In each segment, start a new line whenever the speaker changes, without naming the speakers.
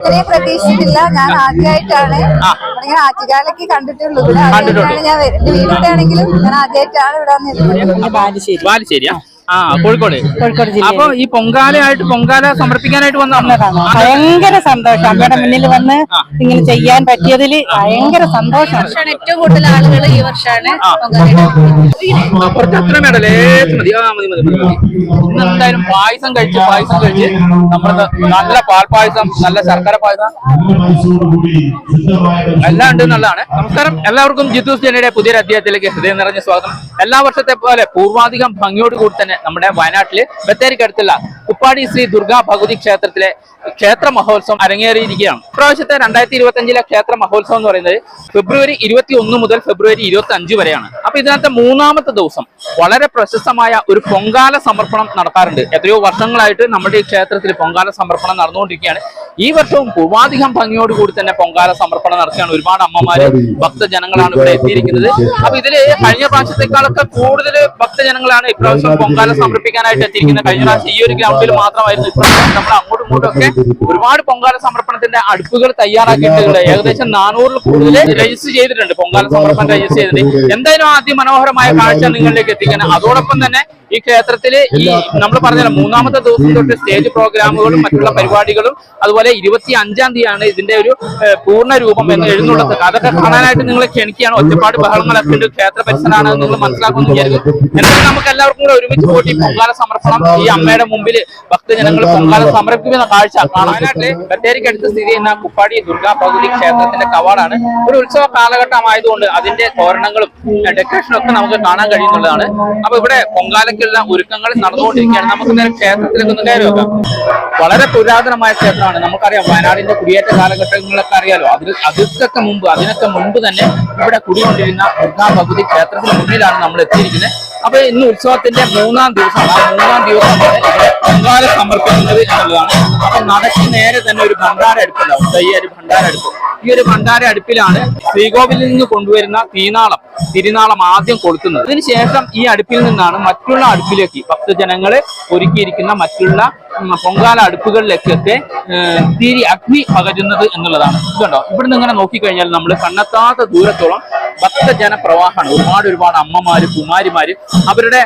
ഇത്രയും പ്രതീക്ഷിച്ചില്ല ഞാൻ ആദ്യമായിട്ടാണ്. ഇങ്ങനെ ആറ്റുകാലൊക്കെ കണ്ടിട്ടുള്ളൂ. ഇവിടെ ആദ്യമായിട്ടാണ് ഞാൻ എന്റെ വീട് ഇവിടെ ആണെങ്കിലും ഞാൻ ആദ്യമായിട്ടാണ് ഇവിടെ വന്നിരുന്നത്.
ബാലുശ്ശേരി.
ആ കോഴിക്കോട്.
കോഴിക്കോട് ജില്ല
അപ്പൊ ഈ പൊങ്കാലയായിട്ട് പൊങ്കാല സമർപ്പിക്കാനായിട്ട് വന്ന
വന്നതാണ് ഭയങ്കര സന്തോഷം. അമ്മയുടെ മുന്നിൽ വന്ന് ഇങ്ങനെ ചെയ്യാൻ പറ്റിയതിൽ ഭയങ്കര സന്തോഷം
ഏറ്റവും കൂടുതൽ ആളുകൾ ഈ വർഷമാണ്
കുറച്ച് അത്ര വേണ്ട ലേശം മതി. ആ മതി മതി മതി. മതി. ഇന്ന് എന്തായാലും പായസം കഴിച്ച് പായസം കഴിച്ച് നമ്മുടെ നല്ല പാൽപ്പായസം നല്ല ശർക്കര പായസം. എല്ലാം ഉണ്ട് എന്നുള്ളതാണ്. നമസ്കാരം. എല്ലാവർക്കും ജിത്തൂസ് ജനയുടെ പുതിയൊരു അധ്യായത്തിലേക്ക് ഹൃദയം നിറഞ്ഞ സ്വാഗതം. എല്ലാ വർഷത്തെ പോലെ പൂർവാധികം ഭംഗിയോട് കൂടി തന്നെ നമ്മുടെ വയനാട്ടിൽ ബത്തേരിക്കടുത്തുള്ള കുപ്പാടി ശ്രീ ദുർഗാ ഭഗവതി ക്ഷേത്രത്തിലെ ക്ഷേത്ര മഹോത്സവം അരങ്ങേറിയിരിക്കുകയാണ്. ഇപ്രാവശ്യത്തെ രണ്ടായിരത്തി ഇരുപത്തി അഞ്ചിലെ ക്ഷേത്ര മഹോത്സവം എന്ന് പറയുന്നത് ഫെബ്രുവരി ഇരുപത്തി ഒന്ന് മുതൽ ഫെബ്രുവരി ഇരുപത്തി അഞ്ച് വരെയാണ്. അപ്പൊ ഇതിനകത്തെ മൂന്നാമത്തെ ദിവസം വളരെ പ്രശസ്തമായ ഒരു പൊങ്കാല സമർപ്പണം നടത്താറുണ്ട്. എത്രയോ വർഷങ്ങളായിട്ട് നമ്മുടെ ഈ ക്ഷേത്രത്തിൽ പൊങ്കാല സമർപ്പണം നടന്നുകൊണ്ടിരിക്കുകയാണ്. ഈ വർഷവും പൂർവാധികം ഭംഗിയോടുകൂടി തന്നെ പൊങ്കാല സമർപ്പണം നടക്കുകയാണ്. ഒരുപാട് അമ്മമാര് ഭക്തജനങ്ങളാണ് ഇവിടെ എത്തിയിരിക്കുന്നത്. അപ്പൊ ഇതിൽ കഴിഞ്ഞ പ്രാവശ്യത്തെക്കാളൊക്കെ കൂടുതൽ ഭക്തജനങ്ങളാണ് ഇപ്രാവശ്യം പൊങ്കാല സമർപ്പിക്കാനായിട്ട് എത്തിയിരിക്കുന്നത്. കഴിഞ്ഞ പ്രാവശ്യം ഈ ഒരു ഗ്രൗണ്ടിൽ മാത്രമായിരുന്നു. ഇപ്രാവശ്യം നമ്മൾ അങ്ങോട്ടും ഇങ്ങോട്ടും ഒക്കെ ഒരുപാട് പൊങ്കാല സമർപ്പണത്തിന്റെ അടുപ്പുകൾ തയ്യാറാക്കിയിട്ടുണ്ട്. ഏകദേശം നാനൂറിൽ കൂടുതൽ രജിസ്റ്റർ ചെയ്തിട്ടുണ്ട്. പൊങ്കാല സമർപ്പണം രജിസ്റ്റർ ചെയ്തിട്ടുണ്ട്. എന്തായാലും ആദ്യം മനോഹരമായ കാഴ്ച നിങ്ങളിലേക്ക് എത്തിക്കാൻ അതോടൊപ്പം തന്നെ ഈ ക്ഷേത്രത്തിൽ ഈ നമ്മൾ പറഞ്ഞല്ലോ മൂന്നാമത്തെ ദിവസം തൊട്ട് സ്റ്റേജ് പ്രോഗ്രാമുകളും മറ്റുള്ള പരിപാടികളും അതുപോലെ ഇരുപത്തി അഞ്ചാം തീയതിയാണ് ഇതിന്റെ ഒരു പൂർണ രൂപം എന്ന് എഴുന്നള്ളത് അതൊക്കെ കാണാനായിട്ട് നിങ്ങൾ ക്ഷണിക്കുകയാണ്. ഒറ്റപ്പാട് ബഹളങ്ങളൊക്കെ ഉണ്ട്. ക്ഷേത്ര പരിസരമാണ് നിങ്ങൾ മനസ്സിലാക്കുന്നു വിചാരിക്കും എന്നാലും നമുക്ക് എല്ലാവർക്കും കൂടെ ഒരുമിച്ച് കൂട്ടി പൊങ്കാല സമർപ്പണം ഈ അമ്മയുടെ മുമ്പിൽ ഭക്തജനങ്ങൾ പൊങ്കാല സമർപ്പിക്കുന്ന കാഴ്ച കാണാനായിട്ട് ബത്തേരിക്ക് അടുത്ത് സ്ഥിതി ചെയ്യുന്ന കുപ്പാടി ദുർഗാ ഭഗവതി ക്ഷേത്രത്തിന്റെ കവാടാണ്. ഒരു ഉത്സവ കാലഘട്ടമായതുകൊണ്ട് അതിന്റെ തോരണങ്ങളും ഡെക്കറേഷനും ഒക്കെ നമുക്ക് കാണാൻ കഴിയുന്നുള്ളതാണ്. അപ്പൊ ഇവിടെ പൊങ്കാലയ്ക്കുള്ള ഒരുക്കങ്ങൾ നടന്നുകൊണ്ടിരിക്കുകയാണ്. നമുക്ക് നേരെ ക്ഷേത്രത്തിലേക്ക് ഒന്ന് കയറി വെക്കാം വളരെ പുരാതനമായ ക്ഷേത്രമാണ്. നമുക്കറിയാം വയനാടിന്റെ കുടിയേറ്റ കാലഘട്ടങ്ങളൊക്കെ അറിയാലോ. അതിൽ അതിർക്കൊക്കെ മുമ്പ് അതിനൊക്കെ മുമ്പ് തന്നെ ഇവിടെ കുടികൊണ്ടിരുന്ന ദുർഗാ ഭഗവതി ക്ഷേത്രത്തിന് മുന്നിലാണ് നമ്മൾ എത്തിയിരിക്കുന്നത്. അപ്പൊ ഇന്ന് ഉത്സവത്തിന്റെ മൂന്നാം ദിവസം ആ മൂന്നാം ദിവസം പൊങ്കാല സമർപ്പിക്കുന്നത് എന്നുള്ളതാണ്. അപ്പൊ നടക്ക് നേരെ തന്നെ ഒരു ഭണ്ഡാര അടുപ്പുണ്ടാവും. തയ്യ ഒരു ഭണ്ഡാര അടുപ്പ്. ഈ ഒരു ഭണ്ഡാര അടുപ്പിലാണ് ശ്രീകോവിലിൽ നിന്ന് കൊണ്ടുവരുന്ന തീനാളം തിരുനാളം ആദ്യം കൊളുത്തുന്നത്. അതിനുശേഷം ഈ അടുപ്പിൽ നിന്നാണ് മറ്റുള്ള അടുപ്പിലേക്ക് ഭക്തജനങ്ങളെ ഒരുക്കിയിരിക്കുന്ന മറ്റുള്ള പൊങ്കാല അടുപ്പുകളിലേക്കൊക്കെ തീരി അഗ്നി പകരുന്നത് എന്നുള്ളതാണ്. ഇതുണ്ടോ? ഇവിടുന്ന് ഇങ്ങനെ നോക്കിക്കഴിഞ്ഞാൽ നമ്മൾ കണ്ണെത്താത്ത ദൂരത്തോളം ഭക്തജന പ്രവാഹമാണ് ഒരുപാട് ഒരുപാട് അമ്മമാര് കുമാരിമാര് അവരുടെ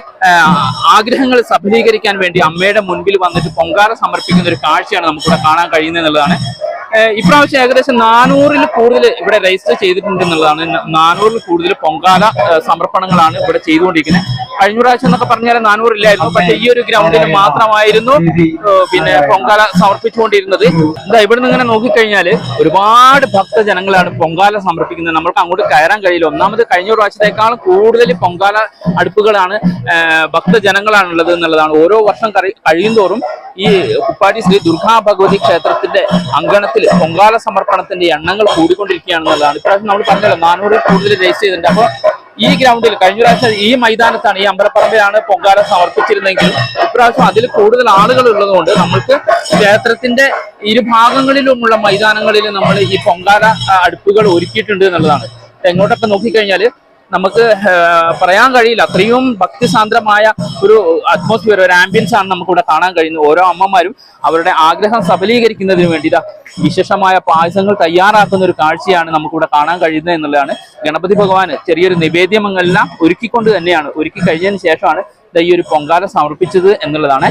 ആഗ്രഹങ്ങൾ സഫലീകരിക്കാൻ വേണ്ടി അമ്മയുടെ മുൻപിൽ വന്നിട്ട് പൊങ്കാല സമർപ്പിക്കുന്ന ഒരു കാഴ്ചയാണ് നമുക്കിവിടെ കാണാൻ കഴിയുന്നത് എന്നുള്ളതാണ്. ഇപ്രാവശ്യം ഏകദേശം നാനൂറിൽ കൂടുതൽ ഇവിടെ രജിസ്റ്റർ ചെയ്തിട്ടുണ്ട് എന്നുള്ളതാണ്. നാനൂറിൽ കൂടുതൽ പൊങ്കാല സമർപ്പണങ്ങളാണ് ഇവിടെ ചെയ്തുകൊണ്ടിരിക്കുന്നത്. കഴിഞ്ഞ പ്രാവശ്യം എന്നൊക്കെ പറഞ്ഞാൽ നാനൂറില്ലായിരുന്നു. പക്ഷെ ഈ ഒരു ഗ്രൗണ്ടിൽ മാത്രമായിരുന്നു പിന്നെ പൊങ്കാല സമർപ്പിച്ചുകൊണ്ടിരുന്നത്. എന്താ ഇവിടെ നിന്ന് ഇങ്ങനെ നോക്കിക്കഴിഞ്ഞാൽ ഒരുപാട് ഭക്തജനങ്ങളാണ് പൊങ്കാല സമർപ്പിക്കുന്നത്. നമ്മൾക്ക് അങ്ങോട്ട് കയറാൻ കഴിയില്ല. ഒന്നാമത് കഴിഞ്ഞ പ്രാവശ്യത്തേക്കാളും കൂടുതൽ പൊങ്കാല അടുപ്പുകളാണ് ഭക്തജനങ്ങളാണുള്ളത് എന്നുള്ളതാണ്. ഓരോ വർഷം കഴി- കഴിയുന്തോറും ഈ കുപ്പാടി ശ്രീ ദുർഗാ ഭഗവതി ക്ഷേത്രത്തിന്റെ അങ്കണത്തിൽ പൊങ്കാല സമർപ്പണത്തിന്റെ എണ്ണങ്ങൾ കൂടിക്കൊണ്ടിരിക്കുകയാണെന്നുള്ളതാണ്. ഇപ്രാവശ്യം നമ്മൾ പറഞ്ഞല്ലോ നാനൂറിൽ കൂടുതൽ രജിസ്റ്റർ ചെയ്തിട്ടുണ്ട്. അപ്പൊ ഈ ഗ്രൗണ്ടിൽ കഴിഞ്ഞ പ്രാവശ്യം ഈ മൈതാനത്താണ് ഈ അമ്പലപ്പറമ്പിലാണ് പൊങ്കാല സമർപ്പിച്ചിരുന്നെങ്കിൽ ഇപ്രാവശ്യം അതിൽ കൂടുതൽ ആളുകൾ ഉള്ളതുകൊണ്ട് നമ്മൾക്ക് ക്ഷേത്രത്തിന്റെ ഇരുഭാഗങ്ങളിലുമുള്ള മൈതാനങ്ങളിൽ നമ്മൾ ഈ പൊങ്കാല അടുപ്പുകൾ ഒരുക്കിയിട്ടുണ്ട് എന്നുള്ളതാണ്. എങ്ങോട്ടൊക്കെ നോക്കിക്കഴിഞ്ഞാൽ നമുക്ക് പറയാൻ കഴിയില്ല. അത്രയും ഭക്തിസാന്ദ്രമായ ഒരു അറ്റ്മോസ്ഫിയർ ഒരു ആംബിയൻസ് ആണ് നമുക്കിവിടെ കാണാൻ കഴിയുന്നത്. ഓരോ അമ്മമാരും അവരുടെ ആഗ്രഹം സഫലീകരിക്കുന്നതിന് വേണ്ടി വിശേഷമായ പായസങ്ങൾ തയ്യാറാക്കുന്ന ഒരു കാഴ്ചയാണ് നമുക്കിവിടെ കാണാൻ കഴിയുന്നത് എന്നുള്ളതാണ്. ഗണപതി ഭഗവാന് ചെറിയൊരു നിവേദ്യമങ്ങളെല്ലാം ഒരുക്കിക്കൊണ്ട് തന്നെയാണ് ഒരുക്കി കഴിഞ്ഞതിന് ശേഷമാണ് ഈ ഒരു പൊങ്കാല സമർപ്പിച്ചത് എന്നുള്ളതാണ്.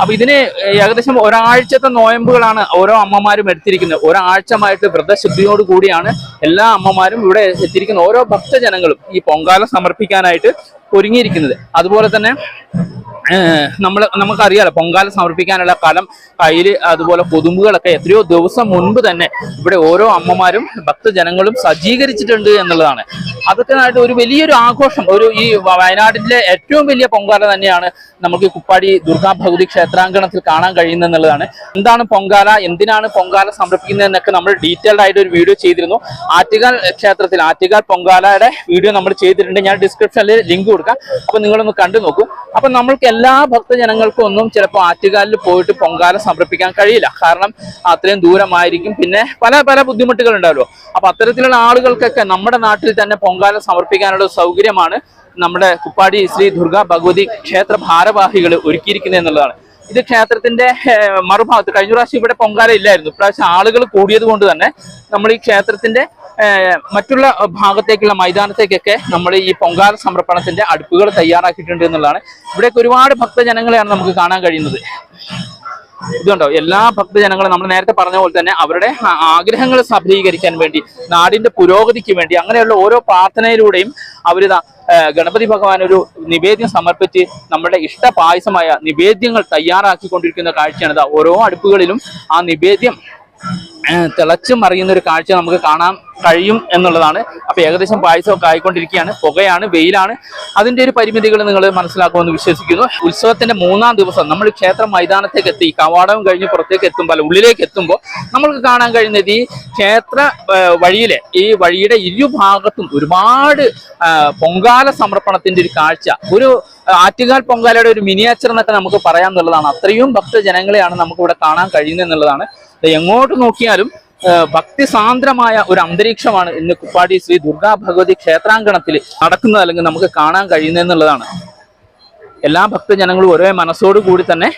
അപ്പൊ ഇതിന് ഏകദേശം ഒരാഴ്ചത്തെ നോയമ്പുകളാണ് ഓരോ അമ്മമാരും എടുത്തിരിക്കുന്നത്. ഒരാഴ്ചമായിട്ട് വ്രതശുദ്ധിയോട് കൂടിയാണ് എല്ലാ അമ്മമാരും ഇവിടെ എത്തിയിരിക്കുന്ന ഓരോ ഭക്തജനങ്ങളും ഈ പൊങ്കാല സമർപ്പിക്കാനായിട്ട് ഒരുങ്ങിയിരിക്കുന്നത്. അതുപോലെ തന്നെ നമ്മൾ നമുക്കറിയാലോ പൊങ്കാല സമർപ്പിക്കാനുള്ള കലം കയ്യിൽ അതുപോലെ കൊതുമ്പുകളൊക്കെ എത്രയോ ദിവസം മുൻപ് തന്നെ ഇവിടെ ഓരോ അമ്മമാരും ഭക്തജനങ്ങളും സജ്ജീകരിച്ചിട്ടുണ്ട് എന്നുള്ളതാണ്. അതൊക്കെ ആയിട്ട് ഒരു വലിയൊരു ആഘോഷം. ഒരു ഈ വയനാട്ടിലെ ഏറ്റവും വലിയ പൊങ്കാല തന്നെയാണ് നമുക്ക് കുപ്പാടി ദുർഗാ ഭഗവതി ക്ഷേത്രാങ്കണത്തിൽ കാണാൻ കഴിയുന്നത് എന്നുള്ളതാണ്. എന്താണ് പൊങ്കാല? എന്തിനാണ് പൊങ്കാല സമർപ്പിക്കുന്നത് എന്നൊക്കെ നമ്മൾ ഡീറ്റെയിൽഡ് ആയിട്ട് ഒരു വീഡിയോ ചെയ്തിരുന്നു. ആറ്റുകാൽ ക്ഷേത്രത്തിൽ ആറ്റുകാൽ പൊങ്കാലയുടെ വീഡിയോ നമ്മൾ ചെയ്തിട്ടുണ്ട്. ഞാൻ ഡിസ്ക്രിപ്ഷനിൽ ലിങ്ക് കൊടുക്കാം. അപ്പൊ നിങ്ങളൊന്ന് കണ്ടു നോക്കും. അപ്പൊ നമ്മൾക്ക് എല്ലാ ഭക്തജനങ്ങൾക്കും ഒന്നും ചിലപ്പോൾ ആറ്റുകാലിൽ പോയിട്ട് പൊങ്കാല സമർപ്പിക്കാൻ കഴിയില്ല. കാരണം അത്രയും ദൂരമായിരിക്കും. പിന്നെ പല പല ബുദ്ധിമുട്ടുകൾ ഉണ്ടാവുമല്ലോ അപ്പൊ അത്തരത്തിലുള്ള ആളുകൾക്കൊക്കെ നമ്മുടെ നാട്ടിൽ തന്നെ പൊങ്കാല സമർപ്പിക്കാനുള്ള സൗകര്യമാണ് നമ്മുടെ കുപ്പാടി ശ്രീ ദുർഗാ ഭഗവതി ക്ഷേത്ര ഭാരവാഹികൾ ഒരുക്കിയിരിക്കുന്നത് എന്നുള്ളതാണ്. ഇത് ക്ഷേത്രത്തിന്റെ മറുഭാഗത്ത് കഴിഞ്ഞ പ്രാവശ്യം ഇവിടെ പൊങ്കാല ഇല്ലായിരുന്നു. ഇപ്രാവശ്യം ആളുകൾ കൂടിയത് കൊണ്ട് തന്നെ നമ്മൾ ഈ ക്ഷേത്രത്തിന്റെ മറ്റുള്ള ഭാഗത്തേക്കുള്ള മൈതാനത്തേക്കൊക്കെ നമ്മൾ ഈ പൊങ്കാല സമർപ്പണത്തിന്റെ അടുപ്പുകൾ തയ്യാറാക്കിയിട്ടുണ്ട് എന്നുള്ളതാണ്. ഇവിടേക്ക് ഒരുപാട് ഭക്തജനങ്ങളെയാണ് നമുക്ക് കാണാൻ കഴിയുന്നത്. ഇതുണ്ടോ? എല്ലാ ഭക്തജനങ്ങളും നമ്മൾ നേരത്തെ പറഞ്ഞ പോലെ തന്നെ അവരുടെ ആഗ്രഹങ്ങൾ സഫലീകരിക്കാൻ വേണ്ടി നാടിന്റെ പുരോഗതിക്ക് വേണ്ടി അങ്ങനെയുള്ള ഓരോ പ്രാർത്ഥനയിലൂടെയും അവരിതാ ഗണപതി ഭഗവാൻ ഒരു നിവേദ്യം സമർപ്പിച്ച് നമ്മുടെ ഇഷ്ട പായസമായ നിവേദ്യങ്ങൾ തയ്യാറാക്കിക്കൊണ്ടിരിക്കുന്ന കാഴ്ചയാണ് ഓരോ അടുപ്പുകളിലും ആ നിവേദ്യം തിളച്ചു മറിയുന്ന ഒരു കാഴ്ച നമുക്ക് കാണാൻ കഴിയും എന്നുള്ളതാണ്. അപ്പൊ ഏകദേശം പായസമൊക്കെ ആയിക്കൊണ്ടിരിക്കുകയാണ്. പുകയാണ് വെയിലാണ്. അതിന്റെ ഒരു പരിമിതികൾ നിങ്ങൾ മനസ്സിലാക്കുമെന്ന് വിശ്വസിക്കുന്നു. ഉത്സവത്തിന്റെ മൂന്നാം ദിവസം നമ്മൾ ക്ഷേത്ര മൈതാനത്തേക്ക് എത്തി കവാടം കഴിഞ്ഞ് പുറത്തേക്ക് എത്തുമ്പോൾ അല്ല ഉള്ളിലേക്ക് എത്തുമ്പോൾ നമ്മൾക്ക് കാണാൻ കഴിയുന്നത് ഈ ക്ഷേത്ര വഴിയിലെ ഈ വഴിയുടെ ഇരുഭാഗത്തും ഒരുപാട് പൊങ്കാല സമർപ്പണത്തിന്റെ ഒരു കാഴ്ച. ഒരു ആറ്റുകാൽ പൊങ്കാലയുടെ ഒരു മിനിയേച്ചർ എന്നൊക്കെ നമുക്ക് പറയാം എന്നുള്ളതാണ്. അത്രയും ഭക്തജനങ്ങളെയാണ് നമുക്കിവിടെ കാണാൻ കഴിയുന്നത് എന്നുള്ളതാണ്. എങ്ങോട്ട് നോക്കിയാലും ആ, ഭക്തിസാന്ദ്രമായ ഒരു അന്തരീക്ഷമാണ് ഇന്ന് കുപ്പാടി ശ്രീ ദുർഗാ ഭഗവതി ക്ഷേത്രാങ്കണത്തിൽ നടക്കുന്നത് അല്ലെങ്കിൽ നമുക്ക് കാണാൻ കഴിയുന്നത് എന്നുള്ളതാണ്. എല്ലാ ഭക്തജനങ്ങളും ഒരേ മനസ്സോടു കൂടി തന്നെ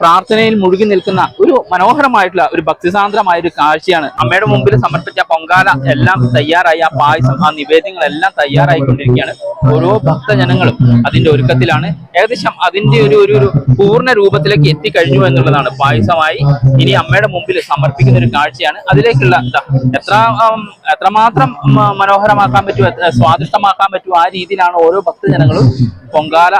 പ്രാർത്ഥനയിൽ മുഴുകി നിൽക്കുന്ന ഒരു മനോഹരമായിട്ടുള്ള ഒരു ഭക്തിസാന്ദ്രമായ ഒരു കാഴ്ചയാണ്. അമ്മയുടെ മുമ്പിൽ സമർപ്പിച്ച പൊങ്കാല എല്ലാം തയ്യാറായി ആ പായസം ആ നിവേദ്യങ്ങളെല്ലാം തയ്യാറായിക്കൊണ്ടിരിക്കുകയാണ്. ഓരോ ഭക്തജനങ്ങളും അതിന്റെ ഒരുക്കത്തിലാണ്. ഏകദേശം അതിന്റെ ഒരു ഒരു പൂർണ രൂപത്തിലേക്ക് എത്തിക്കഴിഞ്ഞു എന്നുള്ളതാണ് പായസമായി ഇനി അമ്മയുടെ മുമ്പിൽ സമർപ്പിക്കുന്ന ഒരു കാഴ്ചയാണ്. അതിലേക്കുള്ള എത്ര എത്രമാത്രം മനോഹരമാക്കാൻ പറ്റുമോ സ്വാദിഷ്ടമാക്കാൻ പറ്റുമോ ആ രീതിയിലാണ് ഓരോ ഭക്തജനങ്ങളും പൊങ്കാല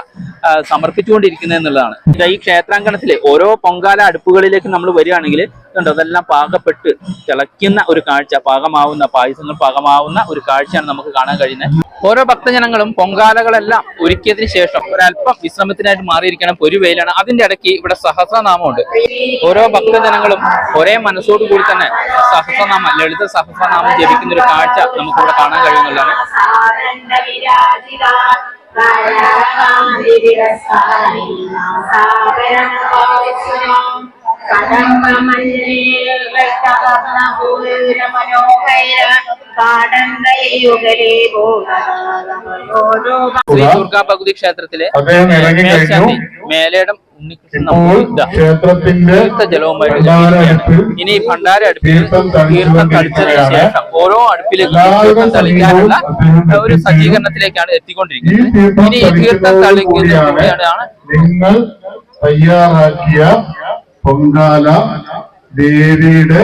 സമർപ്പിച്ചുകൊണ്ടിരിക്കുന്നത് എന്നുള്ളതാണ് ഈ ക്ഷേത്രാങ്കണത്തിലെ ഓരോ പൊങ്കാല അടുപ്പുകളിലേക്ക് നമ്മൾ വരികയാണെങ്കിൽ കണ്ടോ അതെല്ലാം പാകപ്പെട്ട് തിളയ്ക്കുന്ന ഒരു കാഴ്ച പാകമാവുന്ന പായസങ്ങൾ പാകമാവുന്ന ഒരു കാഴ്ചയാണ് നമുക്ക് കാണാൻ കഴിയുന്നത്. ഓരോ ഭക്തജനങ്ങളും പൊങ്കാലകളെല്ലാം ഒരുക്കിയതിനു ശേഷം ഒരല്പം വിശ്രമത്തിനായിട്ട് മാറിയിരിക്കണം ഒരു വെയിലാണ് അതിന്റെ ഇടയ്ക്ക് ഇവിടെ സഹസ്രനാമമുണ്ട്. ഓരോ ഭക്തജനങ്ങളും ഒരേ മനസ്സോടു കൂടി തന്നെ സഹസ്രനാമം ലളിത സഹസ്രനാമം ജപിക്കുന്ന ഒരു കാഴ്ച നമുക്കിവിടെ കാണാൻ കഴിയുന്നുള്ളതാണ്. ശ്രീ ദുർഗാ ഭഗവതി ക്ഷേത്രത്തിലെ
അദ്ദേഹം ഇറങ്ങി കഴിഞ്ഞു.
മേൽശാന്തി മേലേടം
ക്ഷേത്രത്തിലെ
നമ്പൂതിരി
ക്ഷേത്രത്തിന്റെ
ജലവുമായിട്ട് ഇനി ഭണ്ഡാര അടുപ്പിൽ
തീർത്ഥം
തളിച്ചതിന്. ശേഷം ഓരോ അടുപ്പിലേക്കും തളിക്കാനുള്ള ഒരു സജ്ജീകരണത്തിലേക്കാണ് എത്തിക്കൊണ്ടിരിക്കുന്നത്. ഇനി തീർത്ഥം തളിക്കുന്നതിലൂടെയാണ്
നിങ്ങൾ തയ്യാറാക്കിയ പൊങ്കാല ദേവിയുടെ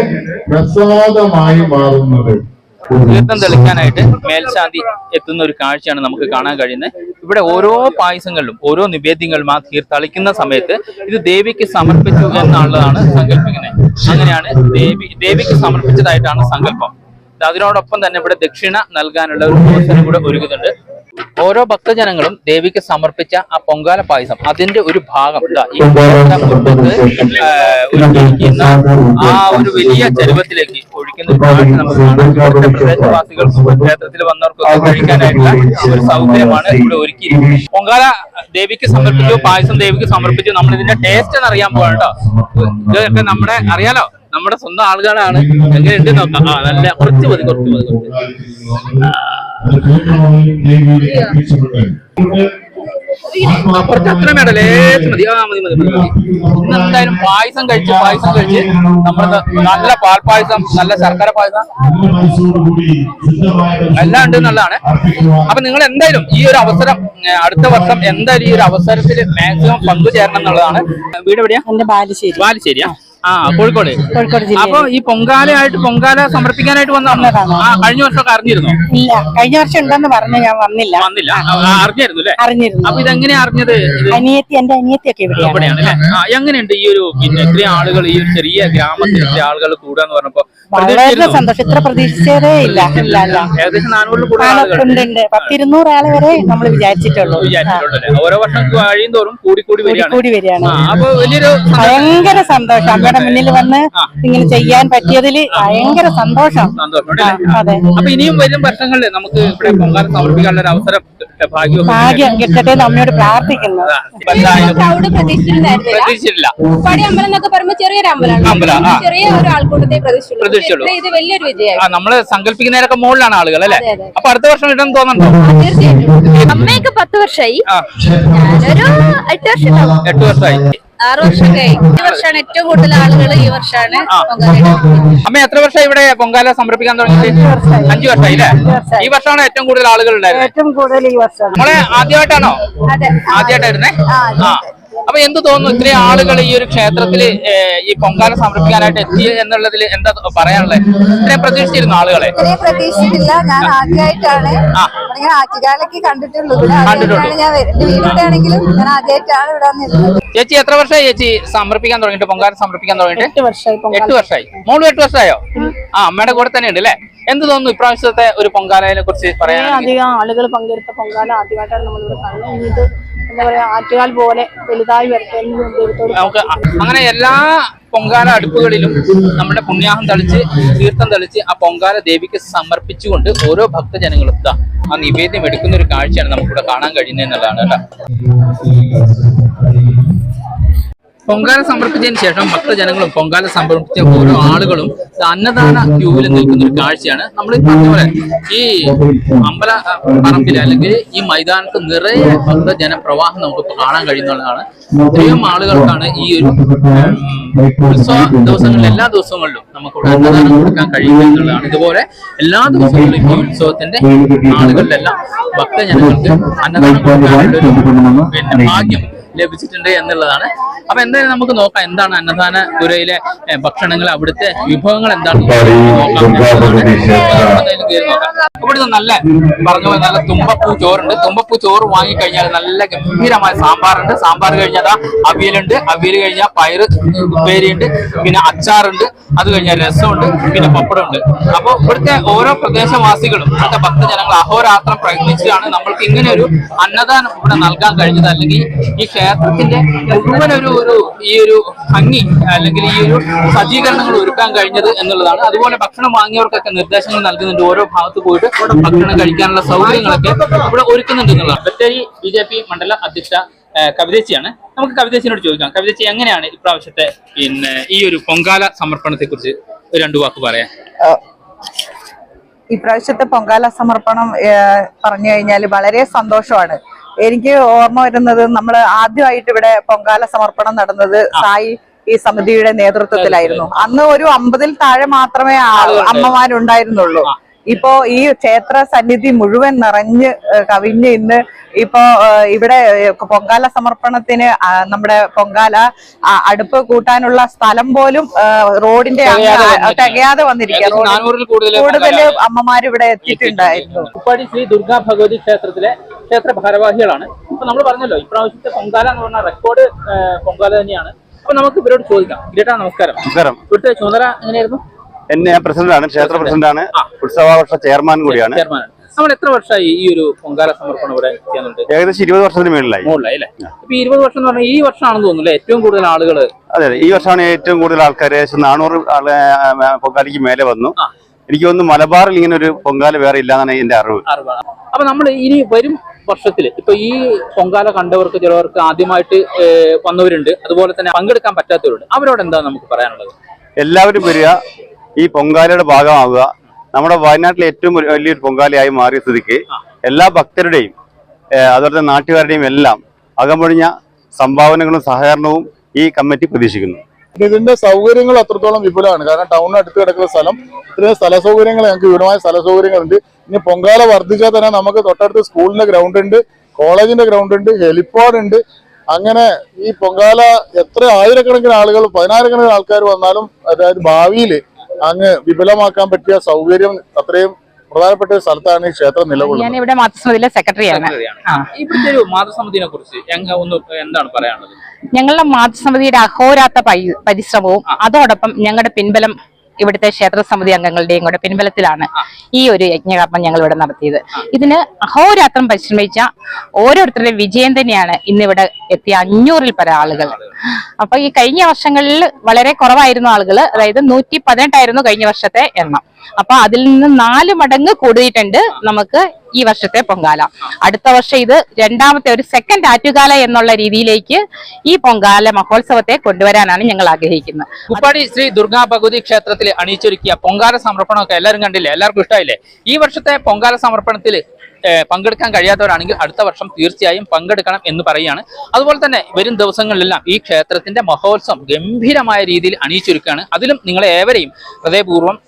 പ്രസാദമായി മാറുന്നത്.
തീർത്ഥം തെളിക്കാനായിട്ട് മേൽശാന്തി എത്തുന്ന ഒരു കാഴ്ചയാണ് നമുക്ക് കാണാൻ കഴിയുന്നത്. ഇവിടെ ഓരോ പായസങ്ങളിലും ഓരോ നിവേദ്യങ്ങളും ആ തീർത്ഥളിക്കുന്ന സമയത്ത് ഇത് ദേവിക്ക് സമർപ്പിച്ചു എന്നുള്ളതാണ് സങ്കല്പിക്കുന്നത്. അങ്ങനെയാണ് ദേവി ദേവിക്ക് സമർപ്പിച്ചതായിട്ടാണ് സങ്കല്പം. അതിനോടൊപ്പം തന്നെ ഇവിടെ ദക്ഷിണ നൽകാനുള്ള ഒരു അവസരം കൂടെ ഒരുക്കുന്നുണ്ട്. ഓരോ ഭക്തജനങ്ങളും ദേവിക്ക് സമർപ്പിച്ച ആ പൊങ്കാല പായസം അതിന്റെ ഒരു ഭാഗം ഈ ക്ഷേത്ര ആ, ഒരു വലിയ ചരുവത്തിലേക്ക് ഒഴിക്കുന്ന പ്രദേശവാസികൾക്കും ക്ഷേത്രത്തിൽ വന്നവർക്കൊക്കെ കഴിക്കാനായിട്ടുള്ള ഒരു സൗകര്യമാണ് ഇവിടെ ഒരുക്കിയിരിക്കുന്നത്. പൊങ്കാല ദേവിക്ക് സമർപ്പിച്ചു പായസം ദേവിക്ക് സമർപ്പിച്ചു. നമ്മൾ ഇതിന്റെ ടേസ്റ്റ് എന്ന് അറിയാൻ പോവാണ് കേട്ടോ. ഇതൊക്കെ നമ്മുടെ അറിയാലോ? നമ്മുടെ സ്വന്തം ആളുകളാണ്. എങ്ങനെയുണ്ട് നോക്കാം. ആ നല്ല കുറച്ച് മതി കുറച്ച് മതി കുറച്ച് അത്ര വേണ്ട ലേശം മതി. ആ മതി മതി മതി മതി. ഇന്ന് എന്തായാലും പായസം കഴിച്ച് പായസം കഴിച്ച് നമ്മുടെ നല്ല പാൽപ്പായസം നല്ല ശർക്കര പായസം. എല്ലാം ഉണ്ട് എന്നുള്ളതാണ്. അപ്പൊ നിങ്ങൾ എന്തായാലും ഈ ഒരു അവസരം അടുത്ത വർഷം എന്തായാലും ഈ ഒരു അവസരത്തിൽ മാക്സിമം പങ്കുചേരണം എന്നുള്ളതാണ്. വീട് എവിടെയാ?
ബാലുശ്ശേരി.
ബാലുശ്ശേരിയാ? ആ കോഴിക്കോട്.
കോഴിക്കോട് ജില്ലയിൽ.
അപ്പൊ ഈ പൊങ്കാലയായിട്ട് പൊങ്കാല സമർപ്പിക്കാനായിട്ട് വന്നതാണോ ആ കഴിഞ്ഞ വർഷമൊക്കെ അറിഞ്ഞിരുന്നോ?
ഇല്ല കഴിഞ്ഞ വർഷം ഉണ്ടെന്ന് പറഞ്ഞു ഞാൻ വന്നില്ല.
വന്നില്ല. അറിഞ്ഞായിരുന്നു അല്ലേ?
അറിഞ്ഞിരുന്നു.
അപ്പൊ ഇതെങ്ങനെയാ അറിഞ്ഞത്
അനിയത്തി എന്റെ അനിയത്തിയൊക്കെ ഇവിടെയാണ്.
ആ എങ്ങനെയുണ്ട് ഈ ഒരു പിന്നെ ഇത്രയും ആളുകൾ ഈ ഒരു ചെറിയ ഗ്രാമത്തിൽ ഇത്രയും ആളുകൾ കൂടാന്ന് പറഞ്ഞപ്പോ
വളരെ
പ്രതീക്ഷിച്ചിരുന്നോ?
സന്തോഷം. ഇത്ര പ്രതീക്ഷിച്ചതേ ഇല്ല ഇല്ല ഇല്ല.
ഏകദേശം നാനൂറിൽ കൂടുതൽ
ആളെ
ആളുകൾ
ഉണ്ട്. പത്തിരുന്നൂറ് ആളെ വരെ നമ്മൾ വിചാരിച്ചിട്ടുള്ളൂ.
വിചാരിച്ചിട്ടുണ്ടല്ലേ ഓരോ വർഷം കഴിയും തോറും കൂടി കൂടി
കൂടി
വരികയാണ്.
കൂടി വരികയാണ്.
ആ അപ്പൊ വലിയൊരു
ഭയങ്കര സന്തോഷം. അമ്മയുടെ മുന്നിൽ വന്ന് ഇങ്ങനെ ചെയ്യാൻ പറ്റിയതിൽ ഭയങ്കര സന്തോഷം. അതെ.
അപ്പൊ ഇനിയും വരും വർഷങ്ങളിൽ നമുക്ക് ഇവിടെ പൊങ്കാല സമർപ്പിക്കാനുള്ള ഒരു അവസരം
ഭാഗ്യം കിട്ടട്ടെ നമ്മയോട് പ്രാർത്ഥിക്കുന്നു.
അമ്പലം എന്നൊക്കെ പറയുമ്പോൾ ചെറിയൊരു അമ്പലമാണ്. ചെറിയ ഒരു ആൾക്കൂട്ടത്തെ പ്രതീക്ഷിച്ചുള്ളൂ. ഇത് വലിയൊരു
നമ്മൾ സങ്കല്പിക്കുന്നതിനൊക്കെ മുകളിലാണ് ആളുകൾ അല്ലെ. അപ്പൊ അടുത്ത വർഷം കിട്ടുമെന്ന് തോന്നുന്നുണ്ടോ?
തീർച്ചയായിട്ടും. അമ്മയൊക്കെ പത്ത് വർഷമായി.
ആ.
ഞാനൊരു എട്ട് വർഷം
എട്ട് വർഷമായി.
ആറ് വർഷം കഴിഞ്ഞു ഈ വർഷമാണ് ഏറ്റവും കൂടുതൽ ആളുകൾ ഈ വർഷമാണ്
അമ്മ എത്ര വർഷം ഇവിടെ പൊങ്കാല സമർപ്പിക്കാൻ തുടങ്ങിയത് അഞ്ചു വർഷമായി. അല്ലേ? ഈ വർഷമാണ് ഏറ്റവും കൂടുതൽ ആളുകൾ ഉണ്ടായിരുന്നത്.
ഏറ്റവും കൂടുതൽ ഈ വർഷം
നമ്മളെ ആദ്യമായിട്ടാണോ?
അതെ.
ആദ്യമായിട്ടായിരുന്നേ?
ആ
അപ്പൊ എന്ത് തോന്നുന്നു ഇത്രയും ആളുകൾ ഈ ഒരു ക്ഷേത്രത്തിൽ ഈ പൊങ്കാല സമർപ്പിക്കാനായിട്ട് എത്തി എന്നുള്ളതിൽ എന്താ പറയാനുള്ളത്? ഇത്രയും പ്രതീക്ഷിച്ചിരുന്നു ആളുകളെ?
പ്രതീക്ഷിച്ചിട്ടില്ല. ഞാൻ ആദ്യമായിട്ടാണ്
ആ.
ഇങ്ങനെ ആറ്റുകാലൊക്കെ കണ്ടിട്ടുള്ളൂ ഇവിടെ ഞാൻ വരുന്നത് എന്റെ ഞാൻ ആദ്യമായിട്ടാണ് ഇവിടെ വന്നിരുന്നത്.
ചേച്ചി എത്ര വർഷമായി ചേച്ചി സമർപ്പിക്കാൻ തുടങ്ങിയിട്ട് പൊങ്കാല സമർപ്പിക്കാൻ തുടങ്ങിയിട്ട്?
എട്ട് വർഷമായി പൊങ്കാല.
എട്ട് വർഷമായി. മോളും എട്ട് വർഷമായോ? ആ അമ്മയുടെ കൂടെ തന്നെ ഉണ്ട് അല്ലേ? എന്ത് തോന്നുന്നു ഇപ്രാവശ്യത്തെ ഒരു പൊങ്കാലയെ കുറിച്ച് പറയാൻ
അധികം ആളുകൾ പങ്കെടുത്ത പൊങ്കാല ആദ്യമായിട്ടാണ് നമ്മളിവിടെ കാണുന്നത്. എന്താ പറയാ ആറ്റുകാൽ പോലെ വലുതായി വരട്ടെ
അങ്ങനെ എല്ലാ പൊങ്കാല അടുപ്പുകളിലും നമ്മുടെ പുണ്യാഹം തളിച്ച് തീർത്ഥം തളിച്ച് ആ പൊങ്കാല ദേവിക്ക് സമർപ്പിച്ചുകൊണ്ട് ഓരോ ഭക്തജനങ്ങളും ആ നിവേദ്യം എടുക്കുന്ന ഒരു കാഴ്ചയാണ് നമുക്കിവിടെ കാണാൻ കഴിയുന്നത് എന്നുള്ളതാണ് കേട്ടോ. പൊങ്കാല സമർപ്പിച്ചതിന് ശേഷം ഭക്തജനങ്ങളും പൊങ്കാല സമർപ്പിച്ച ഓരോ ആളുകളും അന്നദാന ക്യൂവിൽ നിൽക്കുന്ന ഒരു കാഴ്ചയാണ്. നമ്മൾ പറഞ്ഞപോലെ ഈ അമ്പല പറമ്പിൽ അല്ലെങ്കിൽ ഈ മൈതാനത്ത് നിറയെ ഭക്തജനപ്രവാഹം നമുക്ക് കാണാൻ കഴിയുന്നതാണ്. ഇത്രയും ആളുകൾക്കാണ് ഈ ഒരു ഉത്സവ ദിവസങ്ങളിൽ എല്ലാ ദിവസങ്ങളിലും നമുക്ക് ഇവിടെ അന്നദാനം കൊടുക്കാൻ കഴിയുക എന്നുള്ളതാണ്. ഇതുപോലെ എല്ലാ ദിവസങ്ങളിലും ഈ ഉത്സവത്തിന്റെ ആളുകളിലെല്ലാം ഭക്തജനങ്ങൾക്ക് അന്നദാനം കൊടുക്കാനുള്ള ഒരു പിന്നെ ഭാഗ്യം ലഭിച്ചിട്ടുണ്ട് എന്നുള്ളതാണ്. അപ്പൊ എന്തായാലും നമുക്ക് നോക്കാം എന്താണ് അന്നദാന തുരയിലെ ഭക്ഷണങ്ങൾ അവിടുത്തെ വിഭവങ്ങൾ എന്താണ് ഇവിടുന്ന് നല്ല പറഞ്ഞ പോലെ നല്ല തുമ്പപ്പൂ ചോറുണ്ട്. തുമ്പപ്പൂ ചോറ് വാങ്ങിക്കഴിഞ്ഞാൽ നല്ല ഗംഭീരമായ സാമ്പാറുണ്ട്. സാമ്പാർ കഴിഞ്ഞാൽ അവിയലുണ്ട്. അവിയൽ കഴിഞ്ഞാൽ പയറ് ഉപ്പേരിയുണ്ട്. പിന്നെ അച്ചാറുണ്ട്. അത് കഴിഞ്ഞാൽ രസമുണ്ട്. പിന്നെ പപ്പടമുണ്ട്. അപ്പൊ ഇവിടുത്തെ ഓരോ പ്രദേശവാസികളും ഇവിടുത്തെ ഭക്തജനങ്ങൾ അഹോരാത്രം പ്രയത്നിച്ചാണ് നമ്മൾക്ക് ഇങ്ങനെ ഒരു അന്നദാനം ഇവിടെ നൽകാൻ കഴിഞ്ഞത് അല്ലെങ്കിൽ ഈ ക്ഷേത്രത്തിന്റെ മുഴുവൻ ഒരു ഒരു ഈ ഒരു ഭംഗി അല്ലെങ്കിൽ ഈ ഒരു സജ്ജീകരണങ്ങൾ ഒരുക്കാൻ കഴിഞ്ഞത് എന്നുള്ളതാണ്. അതുപോലെ ഭക്ഷണം വാങ്ങിയവർക്കൊക്കെ നിർദ്ദേശങ്ങൾ നൽകുന്നുണ്ട്. ഓരോ ഭാഗത്ത് പോയിട്ട് ഭക്ഷണം കഴിക്കാനുള്ള സൗകര്യങ്ങളൊക്കെ ഇവിടെ ഒരുക്കുന്നുണ്ട് എന്നുള്ളതാണ്. ബത്തേരി ബി ജെ പി മണ്ഡല അധ്യക്ഷ കവിതേച്ചിയാണ്. നമുക്ക് കവിതേച്ചിനോട് ചോദിക്കാം. കവിതേച്ചി എങ്ങനെയാണ് ഇപ്രാവശ്യത്തെ പിന്നെ ഈ ഒരു പൊങ്കാല സമർപ്പണത്തെ കുറിച്ച് രണ്ടു വാക്ക് പറയാം
ഇപ്രാവശ്യത്തെ പൊങ്കാല സമർപ്പണം പറഞ്ഞു കഴിഞ്ഞാൽ വളരെ സന്തോഷമാണ്. എനിക്ക് ഓർമ്മ വരുന്നത് നമ്മൾ ആദ്യമായിട്ട് ഇവിടെ പൊങ്കാല സമർപ്പണം നടന്നത് സായി ഈ സമിതിയുടെ നേതൃത്വത്തിലായിരുന്നു. അന്ന് ഒരു അമ്പതിൽ താഴെ മാത്രമേ അമ്മമാരുണ്ടായിരുന്നുള്ളൂ. ഇപ്പോ ഈ ക്ഷേത്ര സന്നിധി മുഴുവൻ നിറഞ്ഞ് കവിഞ്ഞ് ഇന്ന് ഇപ്പോ ഇവിടെ പൊങ്കാല സമർപ്പണത്തിന് നമ്മുടെ പൊങ്കാല അടുപ്പ് കൂട്ടാനുള്ള സ്ഥലം പോലും റോഡിന്റെ
തികയാതെ.
വന്നിരിക്കുക
കൂടുതൽ
കൂടുതൽ അമ്മമാർ ഇവിടെ എത്തിയിട്ടുണ്ടായിരുന്നു.
ഉപ്പാടി ശ്രീ ദുർഗാ ഭഗവതി ക്ഷേത്രത്തിലെ ക്ഷേത്ര ഭാരവാഹികളാണ്. അപ്പൊ നമ്മൾ പറഞ്ഞല്ലോ ഇപ്രാവശ്യത്തെ പൊങ്കാല എന്ന് പറഞ്ഞ റെക്കോർഡ് പൊങ്കാല തന്നെയാണ്. അപ്പൊ നമുക്ക് ഇവരോട് ചോദിക്കാം. ഗ്രേട്ടാ നമസ്കാരം.
നമസ്കാരം.
ഇവിടുത്തെ ചുമതല എങ്ങനെയായിരുന്നു?
എന്നെ ഞാൻ പ്രസിഡന്റാണ് ക്ഷേത്ര പ്രസിഡന്റാണ്. ഉത്സവാവർഷ ചെയർമാൻ കൂടിയാണ്.
നമ്മൾ എത്ര വർഷമായി ഈ ഒരു പൊങ്കാല സമർപ്പണം ഇവിടെ ചെയ്യുന്നുണ്ട്?
ഏകദേശം ഇരുപത് വർഷത്തിന് മേളിലായി
മുകളിലായി അല്ലേ? ഇപ്പൊ ഇരുപത് വർഷം എന്ന് പറഞ്ഞാൽ ഈ വർഷമാണെന്ന് തോന്നുന്നു ഏറ്റവും കൂടുതൽ ആളുകൾ
അതെ അതെ. ഈ വർഷമാണ് ഏറ്റവും കൂടുതൽ ആൾക്കാർ ഏകദേശം നാനൂറ് ആളെ പൊങ്കാലിക്ക് പൊങ്കാലയ്ക്ക് മേലെ വന്നു. എനിക്ക് തോന്നുന്നു മലബാറിൽ ഇങ്ങനെ ഒരു പൊങ്കാല വേറെ ഇല്ലാന്നാണ് എന്റെ അറിവ്.
അപ്പൊ നമ്മൾ ഇനി വരും വർഷത്തിൽ ഇപ്പൊ ഈ പൊങ്കാല കണ്ടവർക്ക് ചിലവർക്ക് ആദ്യമായിട്ട് വന്നവരുണ്ട്. അതുപോലെ തന്നെ പങ്കെടുക്കാൻ പറ്റാത്തവരുണ്ട്. അവരോട് എന്താ നമുക്ക് പറയാനുള്ളത്?
എല്ലാവരും വരിക. ഈ പൊങ്കാലയുടെ ഭാഗമാവുക. നമ്മുടെ വയനാട്ടിലെ ഏറ്റവും വലിയൊരു പൊങ്കാലയായി മാറിയ സ്ഥിതിക്ക് എല്ലാ ഭക്തരുടെയും അതുപോലെ നാട്ടുകാരുടെയും എല്ലാം അകമൊഴിഞ്ഞ സംഭാവനകളും സഹകരണവും ഈ കമ്മിറ്റി പ്രതീക്ഷിക്കുന്നു.
ഇതിന്റെ സൗകര്യങ്ങൾ അത്രത്തോളം വിപുലമാണ്. കാരണം ടൗണിന് അടുത്ത് കിടക്കുന്ന സ്ഥലം ഇത്രയും സ്ഥല സൗകര്യങ്ങൾ ഞങ്ങൾക്ക് വിപുലമായ സ്ഥല സൗകര്യങ്ങളുണ്ട് ഇനി പൊങ്കാല വർദ്ധിച്ചാൽ തന്നെ നമുക്ക് തൊട്ടടുത്ത് സ്കൂളിന്റെ ഗ്രൗണ്ട് ഉണ്ട് കോളേജിന്റെ ഗ്രൗണ്ട് ഉണ്ട് ഹെലിപ്പാഡ് ഉണ്ട് അങ്ങനെ ഈ പൊങ്കാല എത്ര ആയിരക്കണക്കിന് ആളുകൾ പതിനായിരക്കണക്കിന് ആൾക്കാർ വന്നാലും അതായത് ഭാവിയിൽ അങ്ങ് വിപുലമാക്കാൻ പറ്റിയ സൗകര്യം അത്രയും പ്രധാനപ്പെട്ട ഒരു സ്ഥലത്താണ് ഈ ക്ഷേത്രം നിലകൊള്ളുന്നത്.
ഞാൻ ഇവിടെ മാതൃസമിതിയിലെ സെക്രട്ടറിയാണ്.
ഇവിടുത്തെ ഒരു മാതൃസമിതിനെ കുറിച്ച് ഒന്ന് എന്താണ് പറയാനുള്ളത്?
ഞങ്ങളുടെ മാതൃസമിതിയുടെ അഹോരാത്ത പരി- പരിശ്രമവും അതോടൊപ്പം ഞങ്ങളുടെ പിൻബലം ഇവിടുത്തെ ക്ഷേത്ര സമിതി അംഗങ്ങളുടെയും കൂടെ പിൻബലത്തിലാണ് ഈ ഒരു യജ്ഞകർമ്മം ഞങ്ങൾ ഇവിടെ നടത്തിയത് ഇതിന് അഹോരാത്രം പരിശ്രമിച്ച ഓരോരുത്തരുടെയും വിജയം തന്നെയാണ് ഇന്ന് ഇന്നിവിടെ എത്തിയ അഞ്ഞൂറിൽ പര ആളുകൾ. അപ്പൊ ഈ കഴിഞ്ഞ വർഷങ്ങളിൽ വളരെ കുറവായിരുന്നു ആളുകൾ അതായത് നൂറ്റി പതിനെട്ടായിരുന്നു കഴിഞ്ഞ വർഷത്തെ എണ്ണം. അപ്പൊ അതിൽ നിന്ന് നാല് മടങ്ങ് കൂടിയിട്ടുണ്ട് നമുക്ക് ഈ വർഷത്തെ പൊങ്കാല. അടുത്ത വർഷം ഇത് രണ്ടാമത്തെ ഒരു സെക്കൻഡ് ആറ്റുകാല എന്നുള്ള രീതിയിലേക്ക് ഈ പൊങ്കാല മഹോത്സവത്തെ കൊണ്ടുവരാനാണ് ഞങ്ങൾ ആഗ്രഹിക്കുന്നത്.
കുപ്പാടി ശ്രീ ദുർഗാ ഭഗവതി ക്ഷേത്രത്തിൽ അണിയിച്ചൊരുക്കിയ പൊങ്കാല സമർപ്പണമൊക്കെ എല്ലാവരും കണ്ടില്ലേ? എല്ലാവർക്കും ഇഷ്ടമായില്ലേ ഈ വർഷത്തെ പൊങ്കാല സമർപ്പണത്തിൽ പങ്കെടുക്കാൻ കഴിയാത്തവരാണെങ്കിൽ അടുത്ത വർഷം തീർച്ചയായും പങ്കെടുക്കണം എന്ന് പറയുകയാണ്. അതുപോലെ തന്നെ വരും ദിവസങ്ങളിലെല്ലാം ഈ ക്ഷേത്രത്തിന്റെ മഹോത്സവം ഗംഭീരമായ രീതിയിൽ അണിയിച്ചൊരുക്കുകയാണ്. അതിലും നിങ്ങളെ ഏവരെയും ഹൃദയപൂർവം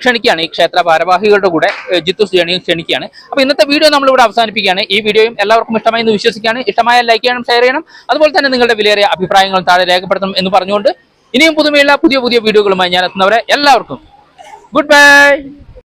ക്ഷണിക്കുകയാണ് ഈ ക്ഷേത്ര ഭാരവാഹികളുടെ കൂടെ ജിത്തു ജിത്തുസ് ജേണിയും ക്ഷണിക്കുകയാണ്. അപ്പോൾ ഇന്നത്തെ വീഡിയോ നമ്മൾ ഇവിടെ അവസാനിപ്പിക്കുകയാണ്. ഈ വീഡിയോയും എല്ലാവർക്കും ഇഷ്ടമായി എന്ന് വിശ്വസിക്കുകയാണ്. ഇഷ്ടമായ ലൈക്ക് ചെയ്യണം ഷെയർ ചെയ്യണം. അതുപോലെ തന്നെ നിങ്ങളുടെ വിലയേറിയ അഭിപ്രായങ്ങൾ താഴെ രേഖപ്പെടുത്തണം എന്ന് പറഞ്ഞുകൊണ്ട് ഇനിയും പുതുമയുള്ള പുതിയ പുതിയ വീഡിയോകളുമായി ഞാൻ എത്തുന്നവരെ എല്ലാവർക്കും ഗുഡ് ബൈ.